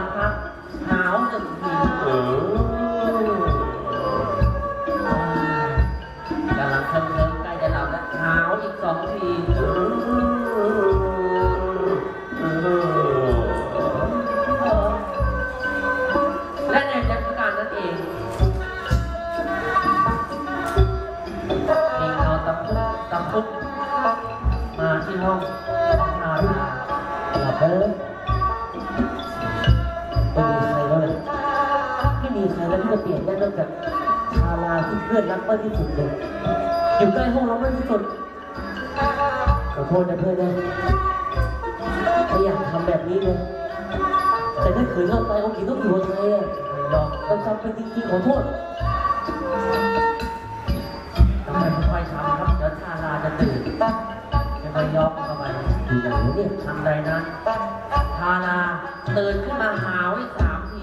น ชาลาที่เพื่อนรักมากที่สุดเลยอยู่ใกล้ห้องเรามากที่สุดขอโทษนะเพื่อนนะไม่อยากทำแบบนี้เลยแต่ถ้าขืนเราไปเขากินต้องอยู่กับใครอะไม่ยอมเราจำเป็นจริงๆขอโทษทำไมไม่ค่อยทำครับเดี๋ยวชาลาจะตื่นจะไปยอกเข้าไปอยู่ไหนวะเนี่ยทำใดนั้นชาลาตื่นขึ้นมาหาวอีกสามที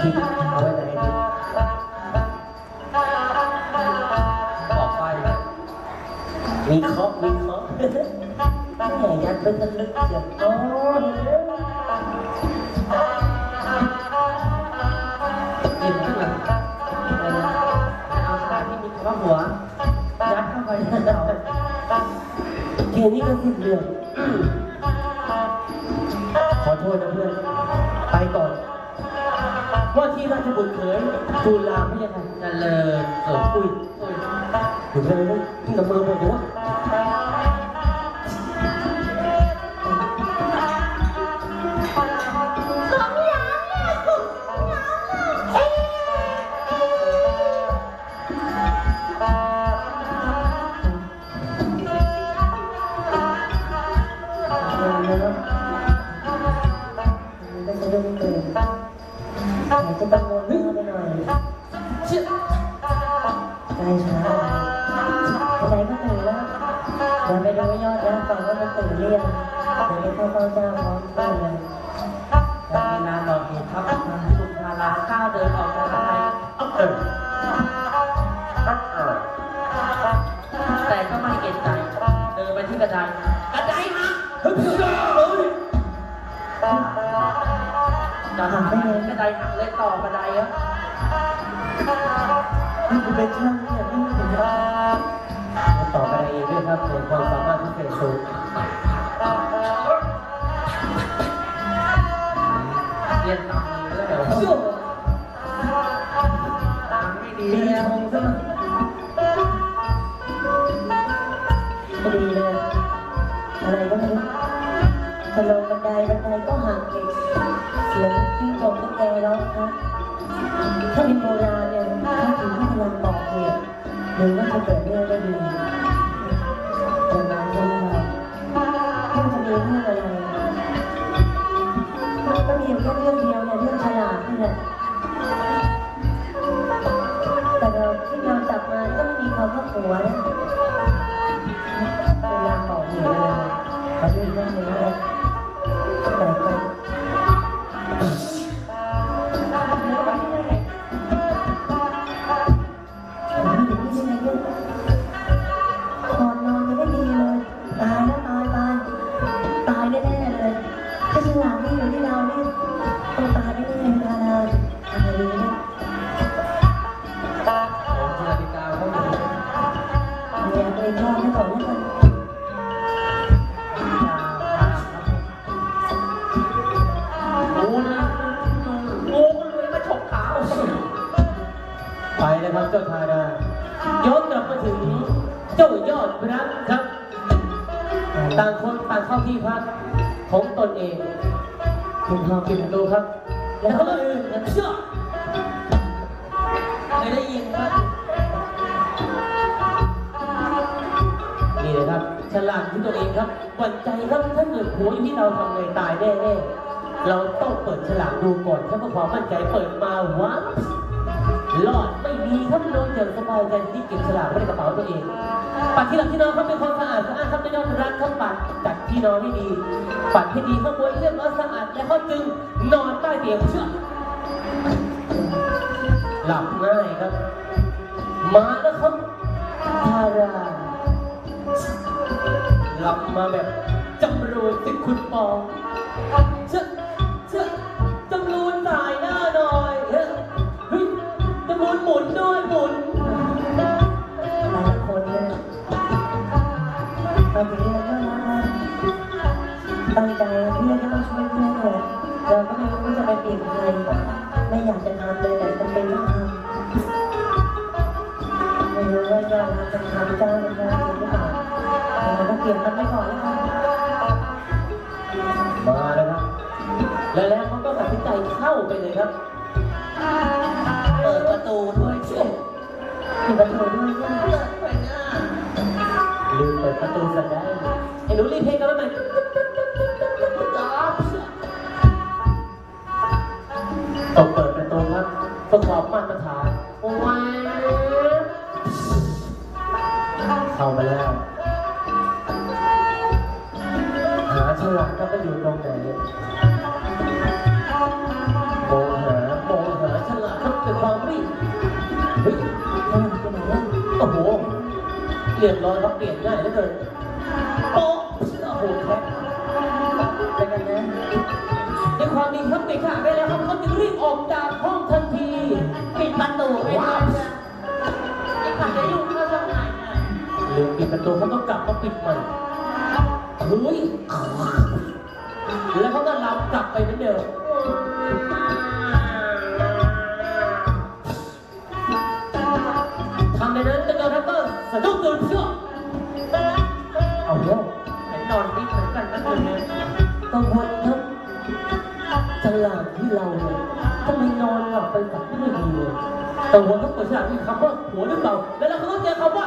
ที่เอาไว้ไหนไอ้ที่บอกไปมีเคาะมีเคาะแหมยัดไปทะลึกเสียงโอ้ยดิ้นขึ้นมาเอาสลาที่มีคำว่าหัว ยัดเข้าไปในเราแค่นี้ก็สิ้นเรื่องขอโทษนะเพื่อน ไปก่อน ว่าที่ราชบุตรเขยทูลลาไม่ยังไงเจริญสุขอุ้ยอุ้ยถึงเลยนะที่กับมือหมดเลยวะ ใจช้าไหนก็ตื่นแล้วเดี๋ยวไปดูยอดแล้วก่อนว่ามันตื่นหรือยังเดี๋ยวไปเข้าเฝ้าเจ้าพร้อมกันเลยแต่มีนานบอกเหตุครับทางสุภาราก้าวเดินออกจากข้างในเออแต่ก็ไม่เอ็นใจ เดินไปที่กระไดกระไดมาเฮ้ยจะทำได้ไงกระไดหักเลยต่อกระไดอะนี่คุณเป็นช่างเนี่ยไม่ถึง ครับต่อไปเองด้วยครับเป็นความสามารถพิเศษสูงเรียนตามนี้แล้ว เเจ้าทาดาย้อนกลับมาถึงเจ้ายอดพระครับ ต่างคนต่างเข้าที่พักของตนเองคุณพ่อคิดดูครับ แล้วเขาก็เชื่อเคยได้ยินปะนี่เลยครับฉลาดที่ตัวเองครับหวั่นใจครับถ้าเกิดหัวอยู่ที่เราทำไงตายแน่ๆเราต้องเปิดฉลากดูก่อนถ้าเพื่อความมั่นใจเปิดมาว้า นอนอย่างสบายใจที่เก็บฉลากไว้ในกระเป๋าตัวเองปัดที่หลังที่นอนเขาเป็นคนสะอาดสะอาดครับไม่ยอมรักเขาปัดจัดที่นอนให้ดีปัดให้ดีเขางบนเรียบร้อยสะอาดแล้วเขาจึงนอนใต้เตียงเชื่อหลับง่ายครับ มาแล้วครับทาราหลับมาแบบจำรูนติดคุณปอง ตอนนี้ก็รักนะตั้งใจเพื่อจะต้องช่วยเพื่อนเลยเราก็ไม่รู้ว่าจะไปเปลี่ยนใครไม่อยากจะทำเลยแต่จำเป็นต้องทำไม่รู้ว่าจะทำจะทำเจ้าหรือเปล่าหรือเปล่าเราก็เปลี่ยนมันไปก่อนแล้วกันมาแล้วครับ แล้วแล้วเขาก็ตัดสินใจเข้าไปเลยครับ เปิดประตูด้วยเช่ยมีประตูด้วย หนูรีเพลงกันแล้วไหมต้องเปิดประตูครับประกอบมาตรฐานว้าเข้ามาแล้ว หาฉลากก็ไปอยู่ตรงไหนมองหามองหาฉลากครับเป็นความรีบเฮ้ยฉลาดไปไหนอะโอ้โหเรียบร้อยครับเปลี่ยนง่ายเหลือเกิน ลืมปิดประตูเขาต้องกลับมาปิดใหม่เฮ้ยแล้วเขาก็หลับกลับไปเหมือนเดิมทำในนั้นจะโดนทัพเตอร์สะดุ้งตื่นเชื่อเอาแล้วเห็นนอนนิ่งเหมือนกันนั่นเลยกังวลครับฉลาดที่เราเนี่ยทำไมนอนหลับไปกับไม่ดีเลยกังวลครับเปิดฉลากมีคำว่าหัวหรือเปล่า แล้วเราก็ต้องเจอคำว่า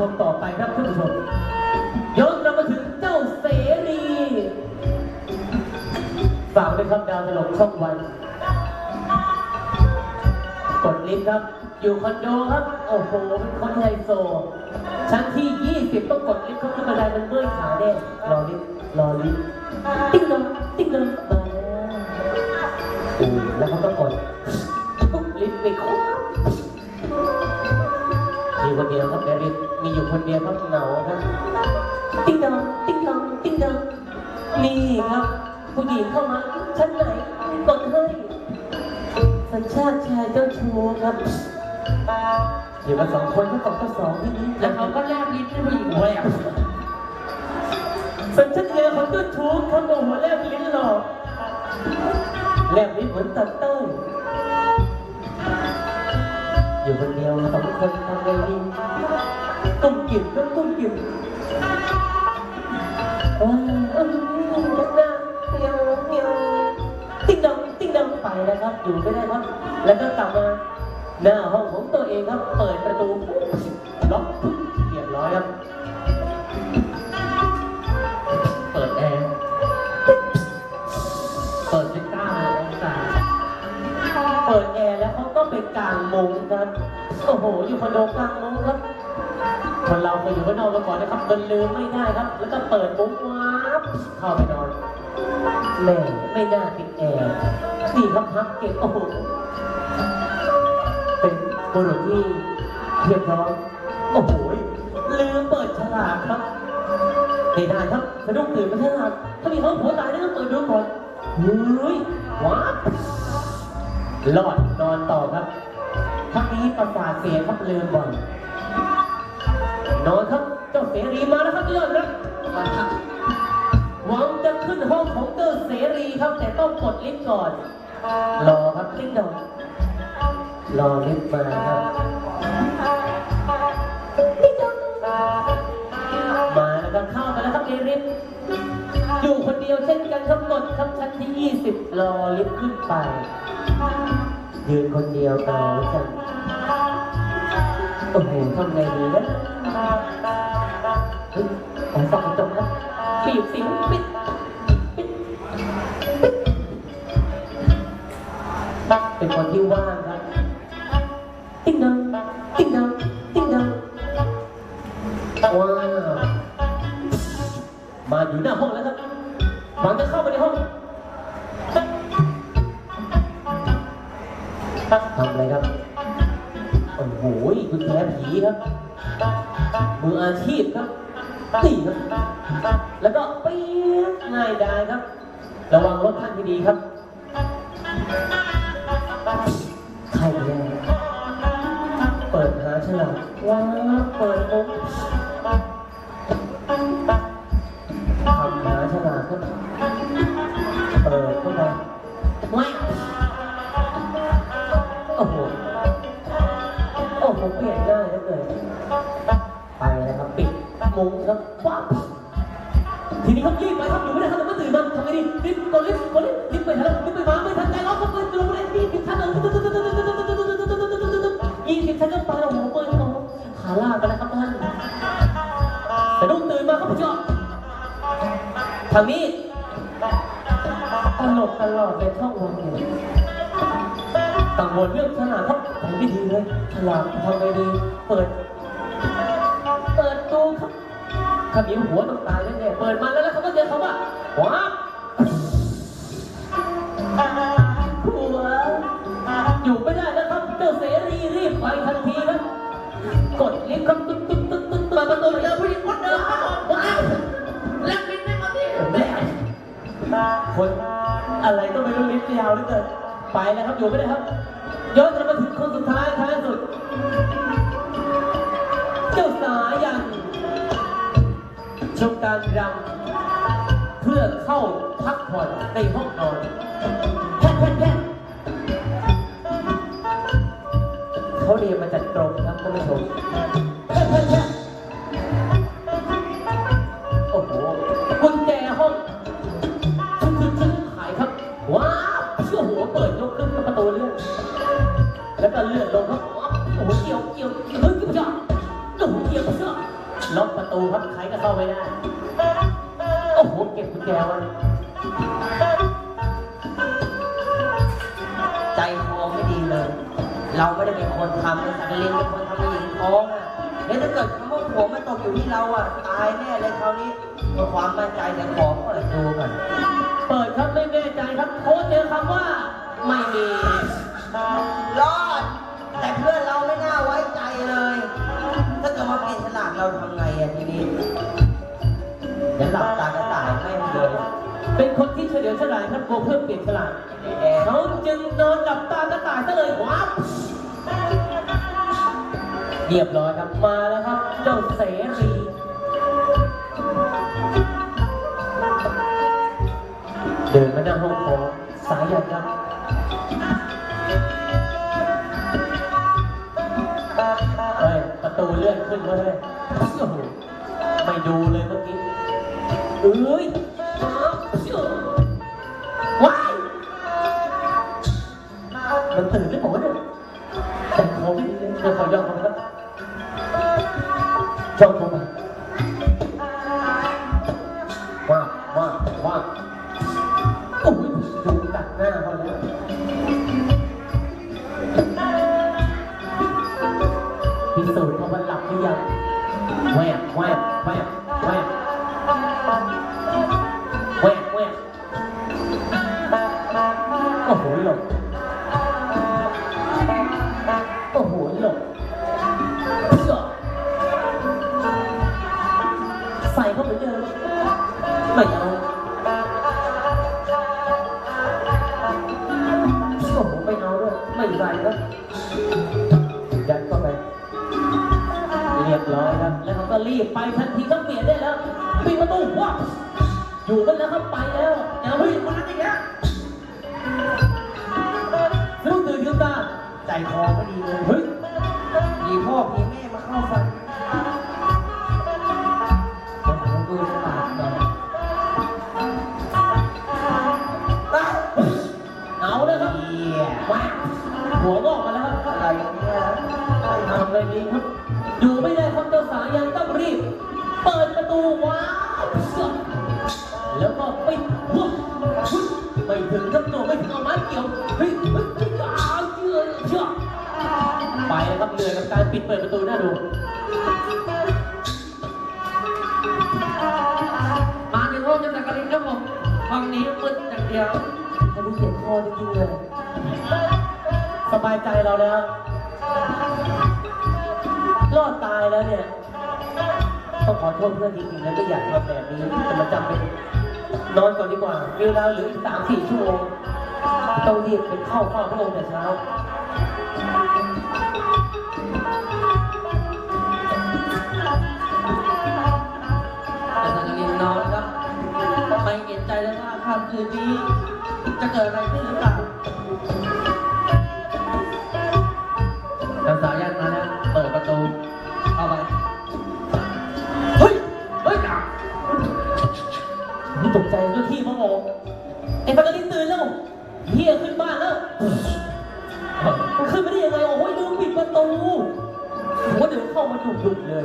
ชมต่อไปครับท่านผู้ชมย้อนเรามาถึงเจ้าเสรีฝากด้วยครับดาวตลกช่องวัน กดลิฟต์ครับ อยู่คอนโดครับ โอ้โห เป็นคนไฮโซ ชั้นที่ 20 ต้องกดลิฟต์เข้าขึ้นบันไดมันเมื่อยขาแน่รอลิฟต์รอลิฟต์ติ๊งดองติ๊งดองมาแล้วอืมแล้วเขาก็กดลิฟต์ไปค ว้ามีคนเดียวครับเดี๋ยวลิฟต์มีอยู่คนเดียวครับเหงาครับติ๊งดองติ๊งดองติ๊งดองนี่ครับผู้หญิงเข้ามาชั้นไหนกดให้สัญชาติชายเจ้าชู้ครับอยู่กันสองคนก็ตกก็สองที่นี้แล้วเขาก็แลบลิ้นให้ผู้หญิงแหวกสัญชาติยาของเจ้าชู้ครับโอ้โหแลบลิ้นหรอกแลบลิ้นเหมือนตัดเต้ย เดียวสองคนทำไงดีตุ้มกิ่มก็ตุ้มกิ่มโอ้ยเอ้ยจังหน้าเมียวเมียวติ๊งดองติ๊งดองไปแล้วครับ อยู่ไม่ได้ครับ แล้วก็กลับมาหน้าห้องของตัวเองครับ เปิดประตูปุ๊บล็อกปุ๊บเรียบร้อยครับ เปิดแอร์เปิดเป็นเก้าองศาเปิดแอร์แล้วเขาก็ไปกางมุ้งครับ โอ้โห อยู่คอนโดกลางมุ้งครับ คนเราเคยอยู่บ้านนอกมาก่อนนะครับมันลืมไม่ได้ครับ แล้วก็เปิดมุ้งว้าบเข้าไปนอนแม่ไม่น่าติดแอร์นี่ครับพักเก็บโอ้โหเป็นบุรุษที่เพียบพร้อมโอ้โหลืมเปิดฉลากครับไม่ได้ครับสะดุ้งตื่นมาฉลากถ้ามีเขาหัวตายได้ต้องเปิดดูก่อนเฮ้ยว้าบรอดนอนต่อครับ พักนี้ประสาทเสียครับเลืมบ่อยนอนครับเจ้าเสรีมาแล้วครับยอดนะครับหวังจะขึ้นห้องของเจ้าเสรีครับแต่ต้องกดลิฟต์ก่อน รอครับติ๊งดองรอลิฟต์มาครับ มาแล้วก็เข้ามาแล้วครับในลิฟอยู่คนเดียวเช่นกันทั้งหมดครับชั้นที่ 20 รอลิฟต์ขึ้นไป ยืนคนเดียวต่อจัง โอ้โหทำไงดีนะเฮ้ยขอส่องกรจกครับปีบสิวปิดปิดปิดเป็นคนที่ว่างครับ ติ๊งดองติ๊งดองติ๊งดองว้าวมาอยู่หน้าห้องแล้วครับหวังจะเข้าไปในห้องทำอะไรครับ โอ้โหกุญแจผีครับ มืออาชีพครับ ตีครับ แล้วก็ปี๊ดง่ายดายครับ ระวังรถท่านให้ดีครับเข้าไปแล้วเปิดหาฉลากว้าเปิดมุกทำหาฉลากก็เปิดเข้าไปไม่ ปิดมุงครับปั๊บทีนี้เขารีบไปครับอยู่ไม่ได้ครับเดี๋ยวก็ตื่นมาทำไงดีรีบกดรีบกดรีบรีบไปทันรีบไปมาไม่ทันใจร้อนครับเปิดลงเลยรีบปิดทันเลยยี่สิบทันก็ไปโอ้โหเปิดโอ้โหขาลากไปแล้วครับท่านแต่รุ่งตื่นมาครับพี่จอทางนี้ตลกตลอดเลยช่องวันเนี่ยกังวลเรื่องฉลากครับทำไม่ดีเลยฉลากทำไงดีเปิด ถ้ามีหัวต้องตายแน่ๆเปิดมาแล้วแล้วเขาก็เจอคำว่าว้าบหัวอยู่ไม่ได้แล้วครับเจ้าเสรีรีบไปทันทีครับกดลิฟต์ครับตึ๊ดตึ๊ดตึ๊ดตึ๊ดเปิดประตูเจอผู้หญิงคนเดิมครับว้าวแล้วบินได้มาที่แม่คนอะไรก็ไม่รู้ลิฟต์ยาวเหลือเกินไปแล้วครับอยู่ไม่ได้ครับย้อนกลับมาถึงคนสุดท้ายท้ายสุด เจ้าสายัน ชมการรำเพื่อเข้าพักผ่อนในห้องนอนแค่แค่แค่เขาเรียนมาจากตรงครับท่านผู้ชม คนทำนะสักเลี้ยงเป็นคนทำให้หญิงท้องอะเดี๋ยวถ้าเกิดคำว่าผัวมาตกอยู่ที่เราอะตายแน่เลยคราวนี้เพื่อความมั่นใจแต่ขอเปิดดูก่อนเปิดครับไม่แน่ใจครับโค้ชเจอคำว่าไม่มีรอด แต่เพื่อนเราไม่น่าไว้ใจเลย ถ้าเกิดมาเปลี่ยนฉลากเราทำไงอะทีนี้เดี๋ยวหลับตากระต่ายแม่งเลยเป็นคนที่เฉลียวฉลาดครับกลัวเพื่อนเปลี่ยนฉลาดแอร์เขาจึงนอนหลับตากระต่ายซะเลยว้าว เรียบร้อยครับ มาแล้วครับ เจ้าเสรีเดินมาหน้าห้องของสายันครับเฮ้ยประตูเลื่อนขึ้นมาเลยโอ้โหไม่ดูเลยเมื่อกี้เอ้ยอ้าวเชื่อว้ายมันตื่นหรือเปล่าเนี่ย ไม่ดี ใส่ครับยัดเข้าไป เรียบร้อยครับ แล้วเขาก็รีบไปทันทีก็เปลี่ยนได้แล้วปิดประตูว้าอยู่กันแล้วครับไปแล้วแต่เฮ้ยมนอีกแล้วลูกตื่นยืมตาใจคอไม่ดีเลย รททำเลยดีครับอยู่ไม่ได้ครับเจ้าสาวยังต้องรีบ เปิดประตูว้าวแล้วก็ปิดวุ้บไม่ถึงกับตัวไม่ถึงเอาไม้เกี่ยวเฮ้ยเฮ้ยอ้าวเชื่อเชื่อไปครับเหนื่อยกับการปิดเปิดประตูหน้าดูมาในห้องจะสักการินครับผมห้องนี้มืดอย่างเดียวอันนี้เจ็บคอจริงๆเลยสบายใจเราแล้ว รอดตายแล้วเนี่ย ต้องขอโทษเพื่อนจริงๆแล้วไม่อยากทำแบบนี้แต่มันจำเป็นนอนก่อนดีกว่ามีเวลาเหลืออีกสามสี่ชั่วโมงต้องรีบไปเข้าเฝ้าพระองค์แต่เช้าแต่สักการินนอนครับไม่เห็นใจเลยว่าค่ำคืนนี้ จะเกิดอะไรขึ้นหรือเปล่าเจ้าสาวยัน อ้ปกกาลิตื่นแล้วเฮียขึ้นบ้านแล้ว ขึ้นไม่ได้ยังไง โอ้ยดูปิดประตูว่าเดี๋ยวเข้ามาดุดเลย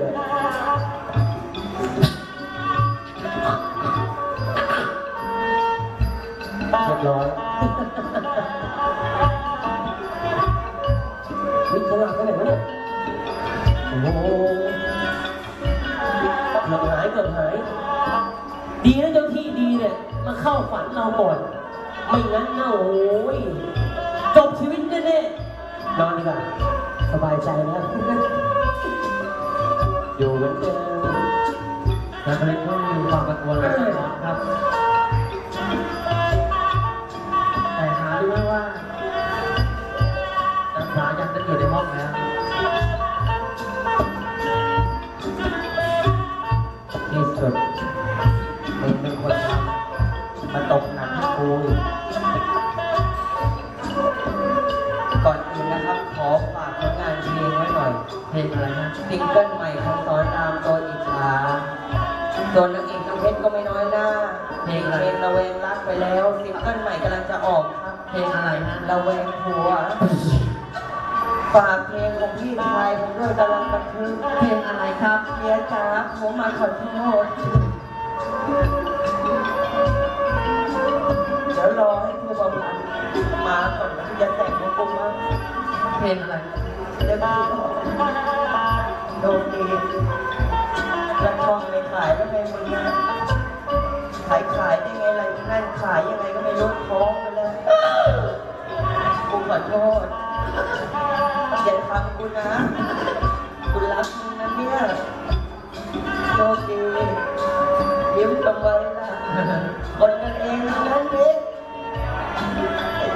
อยู่เหมือนเดิมนักเล่นต้องมีความกังวลและสะท้อนครับ แต่หาดูไหมว่านักษายังได้อยู่ในห้องแล้วที่สุดมึงเป็นคนทำมาตกหนังกูอีก เพลงไว้หน่อยเพลงอะไรนะซิงเกิลใหม่ของสอนรามตัวอิจฉาตัวนางเอกน้องเพชรก็ไม่น้อยหน้าเพลงอะไรเพลงระแวงรักไปแล้วซิงเกิลใหม่กำลังจะออกครับเพลงอะไรนะระแวงผัวฝากเพลงของพี่ชายผมด้วยกำลังบันทึกเพลงอะไรครับเมียจ๋าผมมาขอโทษเดี๋ยวรอให้ครูบาบันมาก่อนนะอย่าแต่งของกูมาเพลงอะไรเดี๋ยวพี่โดนดีกระทองไปขายแล้วไงมึงนะขายขายได้ไงอะไรนั่นขายยังไงก็ไม่รู้ท้องไปแล้วกูขอโทษอย่าทำกูนะกูรักมึงนะเนี่ยโชคดียิ้มทำไว้ล่ะคนกันเองทั้งนั้นเอง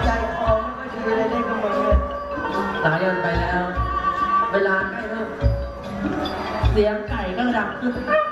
ใจคอไม่ค่อยดีเลยเล่นกับมึงเนี่ยสายันไปแล้ว เวลาใกล้เริ่ม เสียงไก่ก็ดังขึ้น